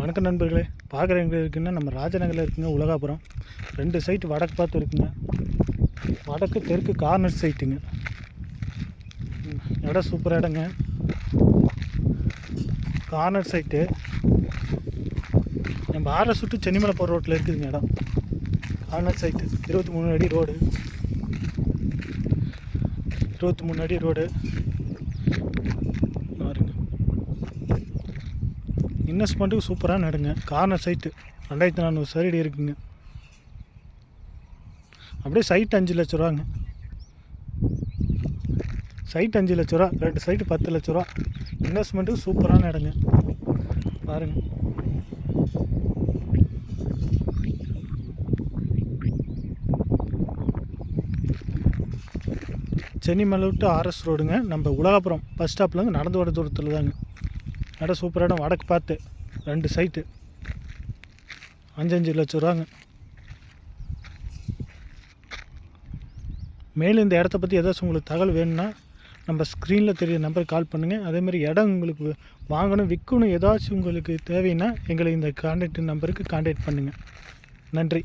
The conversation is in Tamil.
வணக்கம் நண்பர்களே. பார்க்குற எங்கே இருக்குன்னா நம்ம ராஜநகரில் இருக்குங்க உலகாபுரம். ரெண்டு சைட்டு வடக்கு பார்த்து இருக்குங்க. வடக்கு தெற்கு கார்னர் சைட்டுங்க இடம் சூப்பர் இடங்க. கார்னர் சைட்டு நம்ம ஆறை சுட்டு சென்னிமலை போகிற ரோட்டில் இருக்குதுங்க இடம். கார்னர் சைட்டு இருபத்தி மூணு அடி ரோடு இருபத்தி மூணு அடி ரோடு பாருங்க இன்வெஸ்ட்மெண்ட்டுக்கு சூப்பராக நடுங்க. கார்னர் சைட்டு ரெண்டாயிரத்தி நானூறு சரடி இருக்குங்க. அப்படியே சைட் அஞ்சு லட்ச ரூபாங்க. சைட் அஞ்சு லட்ச ரூபா ரெண்டு சைட்டு பத்து லட்ச ரூபா. இன்வெஸ்ட்மெண்ட்டுக்கு சூப்பரான இடங்க பாருங்க. சென்னிமலை விட்டு ஆர்எஸ் ரோடுங்க நம்ம உலகப்புறம் பஸ் ஸ்டாப்லேருந்து நடந்து வர தூரத்தில் தாங்க. இடம் சூப்பரான வடக்கு பார்த்து ரெண்டு சைட்டு அஞ்சஞ்சு லட்ச ரூபாங்க. மேலும் இந்த இடத்த பற்றி ஏதாச்சும் உங்களுக்கு தகவல் வேணும்னா நம்ம ஸ்க்ரீனில் தெரிய நம்பருக்கு கால் பண்ணுங்கள் அதேமாதிரி இடம் உங்களுக்கு வாங்கணும் விற்கணும் ஏதாச்சும் உங்களுக்கு தேவைன்னா எங்களை இந்த கான்டாக்ட் நம்பருக்கு கான்டாக்ட் பண்ணுங்கள் நன்றி.